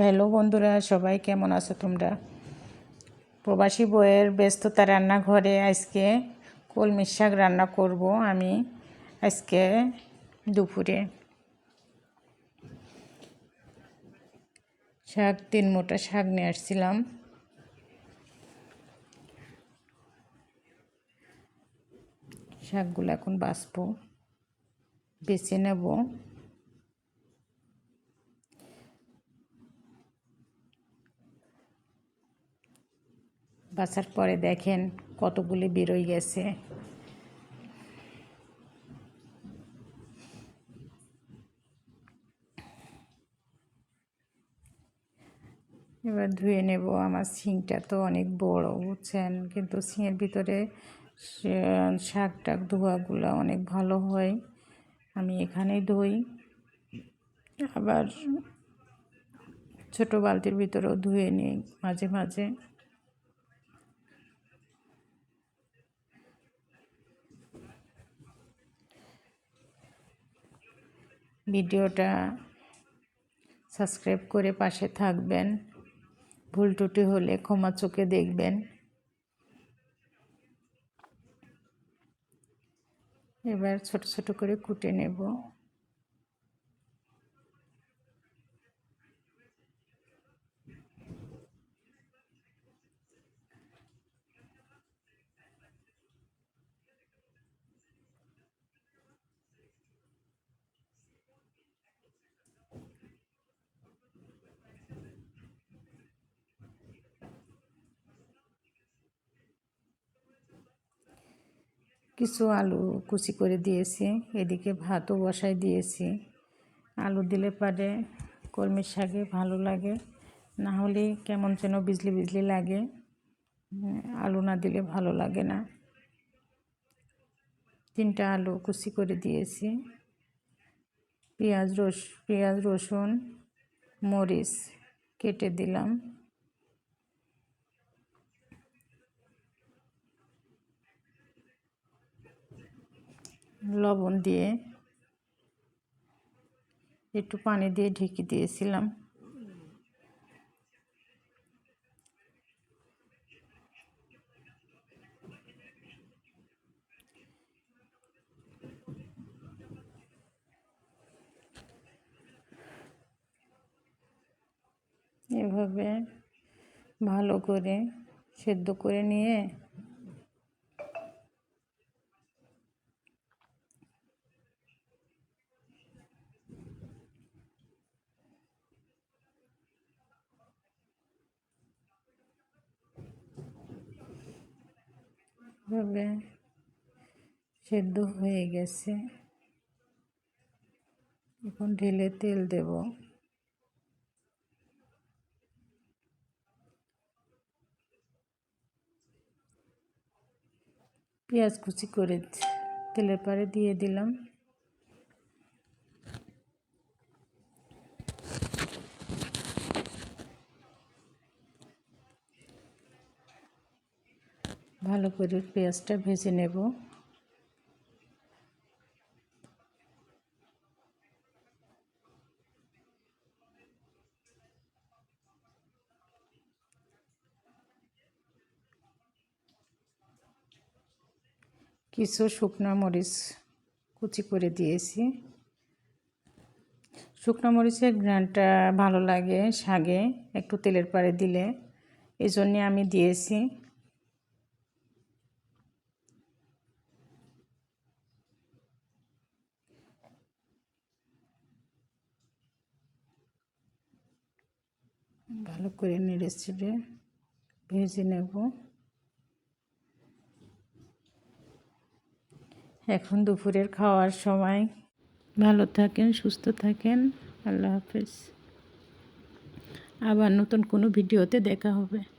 Hello বন্ধুরা, সবাই কেমন আছো তোমরা? প্রবাসী বইয়ের ব্যস্ততা রান্নাঘরে আজকে কলমি শাক রান্না করব আমি আজকে দুপুরে। শাক, তিন মোটা শাক নিয়ে আসছিলাম। শাকগুলো এখন বাছবো বেছে নেব। বাছার পরে দেখেন কতগুলি বেরোয় গেছে। এবার ধুয়ে নেব, আমার সিংটা তো অনেক বড়, বুঝছেন? কিন্তু শিঙের ভিতরে শাক টাক ধোয়াগুলো অনেক ভালো হয়। আমি এখানেই ধুই। আবার ছোট বালতির ভিতরেও ধুয়ে নিই মাঝে মাঝে। ভিডিওটা সাবস্ক্রাইব করে পাশে থাকবেন। ভুল টুটি হলে ক্ষমা চোখে দেখবেন। এবার ছোট ছোট করে কুটে নেব। কিছু আলু কুচি করে দিয়েছি, এদিকে ভাতও বসাই দিয়েছি। আলু দিলে পারে কলমির শাকে ভালো লাগে, না হলে কেমন যেন বিজলি বিজলি লাগে আলু না দিলে ভালো লাগে না। তিনটা আলু কুচি করে দিয়েছি। পেঁয়াজ রস, পেঁয়াজ রসুন, মরিচ কেটে দিলাম। লবণ দিয়ে একটু পানি দিয়ে ঢেকে দিয়েছিলাম। এভাবে ভালো করে সেদ্ধ করে নিয়ে ভাবে সেদ্ধ হয়ে গেছে। এখন ঢেলে তেল দেব। পেঁয়াজ কুচি করে তেলের পারে দিয়ে দিলাম। ভালো করে পেঁয়াজটা ভেজে নেব। কিছু শুকনো মরিচ কুচি করে দিয়েছি। শুকনো মরিচের ঘ্রানটা ভালো লাগে শাগে, একটু তেলের পাড়ে দিলে। এই জন্যে আমি দিয়েছি। ভালো করে নেড়ে চেড়ে ভেজে নেব। এখন দুপুরের খাওয়ার সময়। ভালো থাকেন, সুস্থ থাকেন। আল্লাহ হাফেজ। আবার নতুন কোনো ভিডিওতে দেখা হবে।